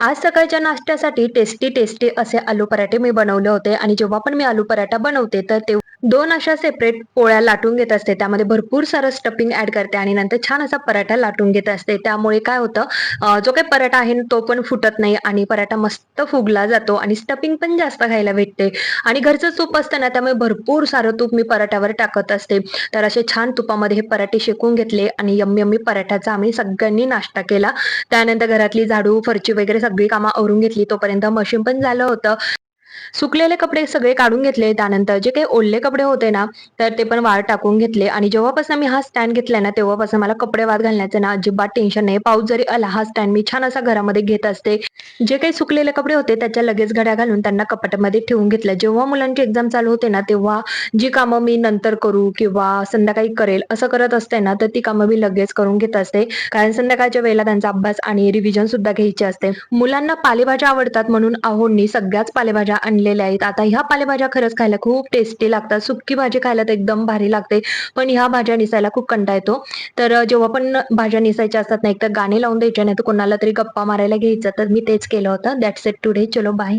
आज सकाळच्या नाश्त्यासाठी टेस्टी टेस्टी असे आलू पराठे मी बनवले होते. आणि जेव्हा पण मी आलू पराठा बनवते तर ते दोन अशा सेपरेट पोळ्या लाटून घेत असते. त्यामध्ये भरपूर सारं स्टफिंग ऍड करते आणि नंतर छान असा पराठा लाटून घेत असते. त्यामुळे काय होतं जो काही पराठा आहे तो पण फुटत नाही आणि पराठा मस्त फुगला जातो आणि स्टफिंग पण जास्त खायला भेटते. आणि घरचं तूप असतं ना त्यामुळे भरपूर सारं तूप मी पराठ्यावर टाकत असते. तर असे छान तुपामध्ये हे पराठे शेकून घेतले आणि यम्मी यम्मी पराठ्याचा आम्ही सगळ्यांनी नाश्ता केला. त्यानंतर घरातली झाडू फरची वगैरे सगळी कामं आवरून घेतली तोपर्यंत मशीन पण झालं होतं. सुकलेले कपडे सगळे काढून घेतले त्यानंतर जे काही ओढले कपडे होते ना तर ते पण वाळ टाकून घेतले. आणि जेव्हापासून मी हा स्टँड घेतलाय ना तेव्हापासून मला कपडे वाद घालण्याचं ना अजिबात टेन्शन नाही. पाऊस जरी आला हा स्टँड मी छान असा घरामध्ये घेत असते. जे काही सुकलेले कपडे होते त्याच्या लगेच घड्या घालून त्यांना कपाटामध्ये ठेवून घेतलं. जेव्हा मुलांची एक्झाम चालू होते ना तेव्हा जी कामं मी नंतर करू किंवा संध्याकाळी करेल असं करत असते ना तर ती कामं मी लगेच करून घेत असते. कारण संध्याकाळच्या वेळेला त्यांचा अभ्यास आणि रिव्हिजन सुद्धा घ्यायची असते. मुलांना पालेभाज्या आवडतात म्हणून आहोंनी सगळ्याच पालेभाज्या आणलेल्या आहेत. आता ह्या पालेभाज्या खरंच खायला खूप टेस्टी लागतात. सुक्की भाजी खायला तर एकदम भारी लागते पण ह्या भाज्या निसायला खूप कंटा येतो. तर जेव्हा पण भाज्या निसायच्या असतात ना एकतर गाणे लावून द्यायचे नाही तर कोणाला तरी गप्पा मारायला घ्यायचं तर मी तेच केलं होतं. दॅट्स इट टुडे चलो बाय